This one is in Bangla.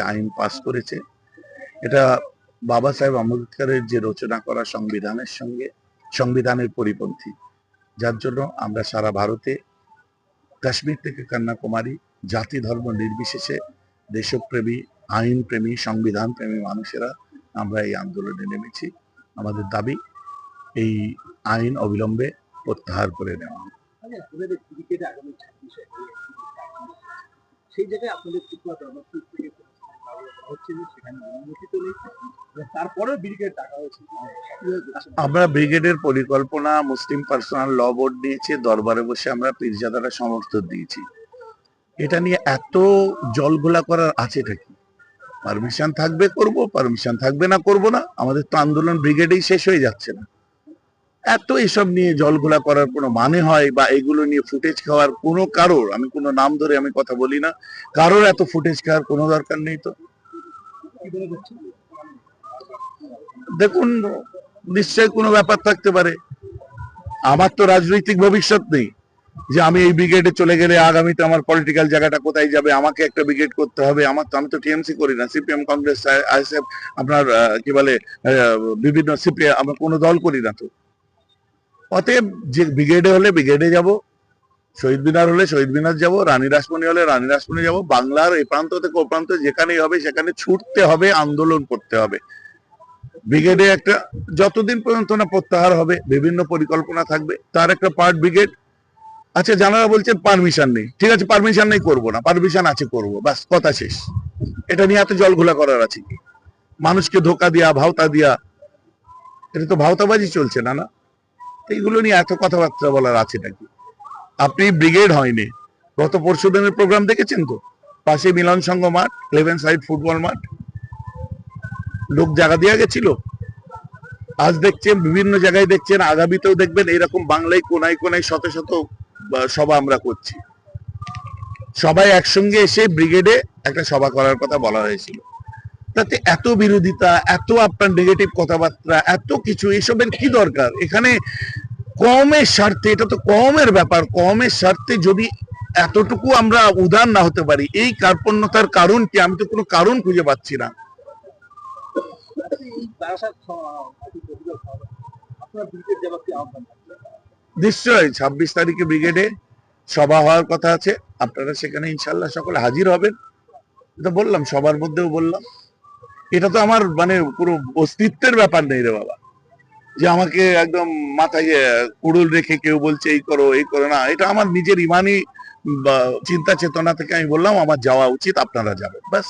আইন পাস করেছে, এটা বাবা সাহেব আম্বেদকরের যে রচনা করা সংবিধানের সঙ্গে, সংবিধানের পরিপন্থী। যার জন্য আমরা সারা ভারতে কাশ্মীর থেকে কন্যাকুমারী, জাতি ধর্ম নির্বিশেষে দেশপ্রেমী, আইনপ্রেমী সংবিধান প্রেমী মানুষেরা আমরা এই আন্দোলনে নেমেছি। আমাদের দাবি, এই আইন অবিলম্বে প্রত্যাহার করে নেওয়া। ছাব্বিশে, সেই জায়গায় আপনাদের আমরা ব্রিগেডের পরিকল্পনা, মুসলিম পার্সোনাল ল বোর্ড নিয়েছে দরবারে বসে আমরা পীরজাদারা সমর্থন দিয়েছি। এটা নিয়ে এত জলঘোলা করার আছেটা কি? পারমিশন থাকবে করব পারমিশন থাকবে না করব না, আমাদের তো আন্দোলন ব্রিগেডেই শেষ হয়ে যাচ্ছে না। এত এসব নিয়ে জলঘোলা করার কোনো মানে হয় বা এগুলো নিয়ে ফুটেজ খাওয়ার কোনো কারোর, আমি কোনো নাম ধরে আমি কথা বলি না, কারোর এত ফুটেজ খাওয়ার কোনো দরকার নেই তো? দেখুন নিশ্চয় কোনো ব্যাপার থাকতে পারে। আমার তো রাজনৈতিক ভবিষ্যৎ নেই যে আমি এই ব্রিগেডে চলে গেলে আগামীতে আমার পলিটিক্যাল জায়গাটা কোথায় যাবে, আমাকে একটা ব্রিগেড করতে হবে। আমার তো, আমি তো টিএমসি করি না সিপিএম কংগ্রেস আপনার কি বলে বিভিন্ন সিপিএম আমরা কোনো দল করি না তো। অতএব যে ব্রিগেডে হলে ব্রিগেডে যাব, শহীদ মিনার হলে শহীদ মিনার যাব, রানী রাসমণি হলে রানী রাসমণি যাব, বাংলার এই প্রান্ত থেকে ও প্রান্ত যেখানেই হবে সেখানে ছুটতে হবে, আন্দোলন করতে হবে। ব্রিগেডে একটা যতদিন পর্যন্ত না প্রত্যাহার হবে, বিভিন্ন পরিকল্পনা থাকবে, তার একটা পার্ট ব্রিগেড। আচ্ছা জানারা বলছেন পারমিশন নেই। ঠিক আছে পারমিশন নেই, করব না। পারমিশন আছে, করব। বাস কথা শেষ। এটা নিয়ে এত জলঘোলা করার আছে কি? মানুষকে ধোকা দিয়া, ভাওতা দিয়া, এটা তো ভাওতাবাজি চলছে, না না? এইগুলো নিয়ে এত কথাবার্তা বলার আছে নাকি? আপনি ব্রিগেড হয়নি। গত পরশু দিনের প্রোগ্রাম দেখেছেন তো? পাশে মিলন সংঘ মাঠ লেভেন সাইড ফুটবল মাঠ। লোক জায়গা দেওয়া গেছিল। আজ দেখছেন, বিভিন্ন জায়গায় দেখছেন, আগামীতেও দেখবেন এরকম বাংলায় কোনায় কোনায় শত শত সভা আমরা করছি। সবাই একসঙ্গে এসে ব্রিগেডে একটা সভা করার কথা বলা হয়েছিল। তাতে এত বিরোধিতা, এত আপনার নেগেটিভ কথাবার্তা, এত কিছু, এসবের কি দরকার? এখানে কমের স্বার্থে, এটা তো কমের ব্যাপার, কমের স্বার্থে যদি এতটুকু আমরা উদার না হতে পারি, এই কার্পণ্যতার কারণ কি? আমি তো কোনো কারণ খুঁজে পাচ্ছি না? নিশ্চয়ই, ছাব্বিশ তারিখে ব্রিগেডে সভা হওয়ার কথা আছে, আপনারা সেখানে ইনশাল্লাহ সকলে হাজির হবেন। এটা বললাম সবার মধ্যেও বললাম। এটা তো আমার মানে পুরো অস্তিত্বের ব্যাপার নেই রে বাবা। যে আমাকে একদম মাথায় কুড়ুল রেখে কেউ বলছে, এই করো এই করো। না, এটা আমার নিজের ইমানি বা চিন্তা চেতনা থেকে আমি বললাম, আমার যাওয়া উচিত, আপনারা যাবেন, ব্যাস।